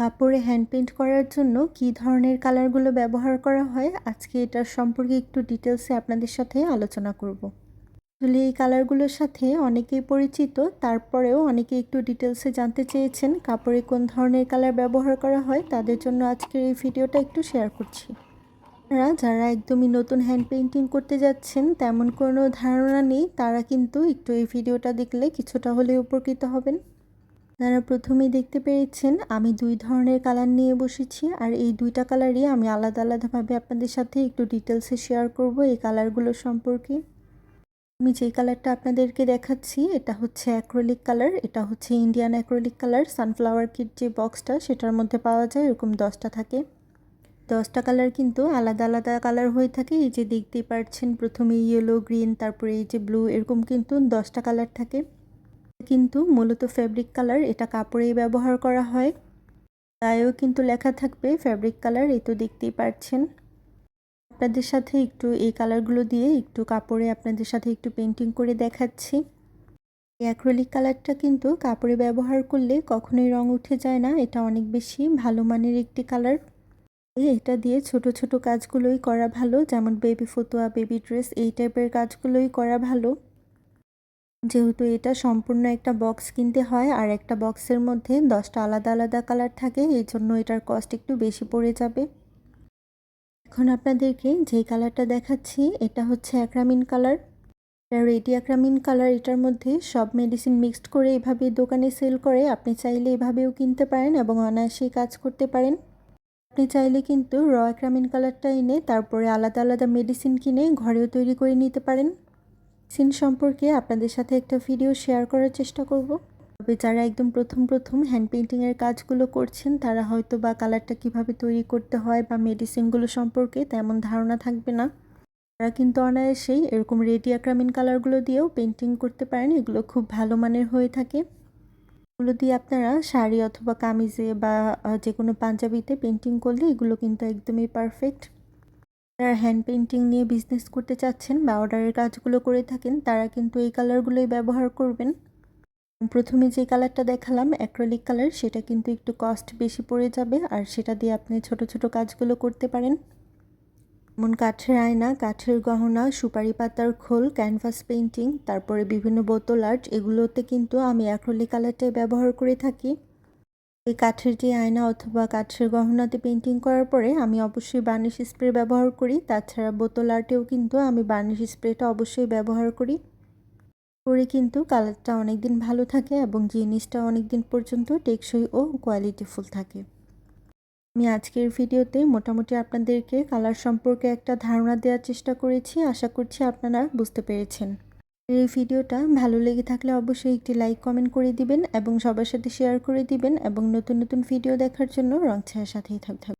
কাপড়ে hand paint করার জন্য কি ধরনের কালারগুলো ব্যবহার করা হয়, আজকে এটার সম্পর্কে একটু ডিটেলসে আপনাদের সাথে আলোচনা করব। আসলে এই কালারগুলোর সাথে অনেকেই পরিচিত, তারপরেও অনেকে একটু ডিটেলসে জানতে চেয়েছেন কাপড়ে কোন ধরনের কালার ব্যবহার করা হয়, তাদের জন্য আজকের এই ভিডিওটা একটু শেয়ার করছি। আপনারা যারা একদমই নতুন হ্যান্ড পেন্টিং করতে যাচ্ছেন, তেমন কোনো ধারণা নেই, তারা কিন্তু একটু এই ভিডিওটা দেখলে কিছুটা হলে উপকৃত হবেন। আপনারা প্রথমেই দেখতে পেরেছেন, আমি দুই ধরনের কালার নিয়ে বসেছি। আর এই দুইটা কালারই আমি আলাদা আলাদাভাবে আপনাদের সাথে একটু ডিটেলসে শেয়ার করব এই কালারগুলো সম্পর্কে। আমি যে কালারটা আপনাদেরকে দেখাচ্ছি, এটা হচ্ছে অ্যাক্রোলিক কালার এটা হচ্ছে Indian acrylic colour sunflower kit যে বক্সটা সেটার মধ্যে পাওয়া যায়, এরকম দশটা থাকে। দশটা কালার কিন্তু আলাদা আলাদা কালার হয়ে থাকে, এই যে দেখতেই পাচ্ছেন প্রথমে ইয়েলো গ্রিন তারপরে এই যে ব্লু এরকম কিন্তু দশটা কালার থাকে। কিন্তু মূলত ফ্যাব্রিক কালার এটা কাপড়েই ব্যবহার করা হয়। গায়েও কিন্তু লেখা থাকবে ফ্যাব্রিক কালার এই তো দেখতেই পারছেন। আপনাদের সাথে একটু এই কালারগুলো দিয়ে একটু কাপড়ে আপনাদের সাথে একটু পেন্টিং করে দেখাচ্ছি। এই অ্যাক্রোলিক কালারটা কিন্তু কাপড়ে ব্যবহার করলে কখনোই রং উঠে যায় না, এটা অনেক বেশি ভালো মানের একটি কালার এটা দিয়ে ছোট ছোট কাজগুলোই করা ভালো, যেমন বেবি ফতুয়া বেবি ড্রেস এই টাইপের কাজগুলোই করা ভালো। যেহেতু এটা সম্পূর্ণ একটা বক্স কিনতে হয়, আর একটা বক্সের মধ্যে দশটা আলাদা আলাদা কালার থাকে, এই জন্য এটার কস্ট একটু বেশি পড়ে যাবে। এখন আপনাদেরকে যে কালারটা দেখাচ্ছি, এটা হচ্ছে অ্যাক্রামিন কালার এটা রেডি অ্যাক্রামিন কালার এটার মধ্যে সব মেডিসিন মিক্সড করে এভাবে দোকানে সেল করে, আপনি চাইলে এভাবেও কিনতে পারেন এবং অনায়াসেই কাজ করতে পারেন। আপনি চাইলে কিন্তু র অ্যাক্রামিন কালারটা এনে, তারপরে আলাদা আলাদা মেডিসিন কিনে ঘরেও তৈরি করে নিতে পারেন। সিন সম্পর্কে আপনাদের সাথে একটা ভিডিও শেয়ার করার চেষ্টা করব। তবে যারা একদম প্রথম প্রথম হ্যান্ড পেন্টিংয়ের কাজগুলো করছেন, তারা হয়তো বা কালারটা কীভাবে তৈরি করতে হয় বা মেডিসিনগুলো সম্পর্কে তেমন ধারণা থাকবে না। তারা কিন্তু অনায়াসেই এরকম রেডি অ্যাক্রামিন কালারগুলো দিয়েও পেন্টিং করতে পারেন, এগুলো খুব ভালো মানের হয়ে থাকে। এগুলো দিয়ে আপনারা শাড়ি অথবা কামিজে বা যে কোনো পাঞ্জাবিতে পেন্টিং করলে এগুলো কিন্তু একদমই পারফেক্ট যারা হ্যান্ড পেন্টিং নিয়ে বিজনেস করতে চাচ্ছেন বা অর্ডারের কাজগুলো করে থাকেন, তারা কিন্তু এই কালারগুলোই ব্যবহার করবেন। প্রথমে যে কালারটা দেখালাম অ্যাক্রোলিক কালার সেটা কিন্তু একটু কস্ট বেশি পড়ে যাবে আর সেটা দিয়ে আপনি ছোট ছোট কাজগুলো করতে পারেন। যেমন কাঠের আয়না, কাঠের গহনা, সুপারি পাতার খোল ক্যানভাস পেন্টিং তারপরে বিভিন্ন বোতল আর্ট, এগুলোতে কিন্তু আমি অ্যাক্রোলিক কালারটাই ব্যবহার করে থাকি। এই কাঠের যে আয়না অথবা কাঠের গহনাতে পেন্টিং করার পরে আমি অবশ্যই বার্নিশ স্প্রে ব্যবহার করি। তাছাড়া বোতল আর্টেও কিন্তু আমি বার্নিশ স্প্রেটা অবশ্যই ব্যবহার করি। করে কিন্তু কালারটা অনেক দিন ভালো থাকে এবং জিনিসটা অনেক দিন পর্যন্ত টেকসই ও কোয়ালিটিফুল থাকে। আমি আজকের ভিডিওতে মোটামুটি আপনাদেরকে কালার সম্পর্কে একটা ধারণা দেওয়ার চেষ্টা করেছি। আশা করছি আপনারা বুঝতে পেরেছেন। এই ভিডিওটা ভালো লেগে থাকলে অবশ্যই একটি লাইক, কমেন্ট করে দিবেন এবং সবার সাথে শেয়ার করে দিবেন এবং নতুন নতুন ভিডিও দেখার জন্য রং ছায়ার সাথেই থাকবেন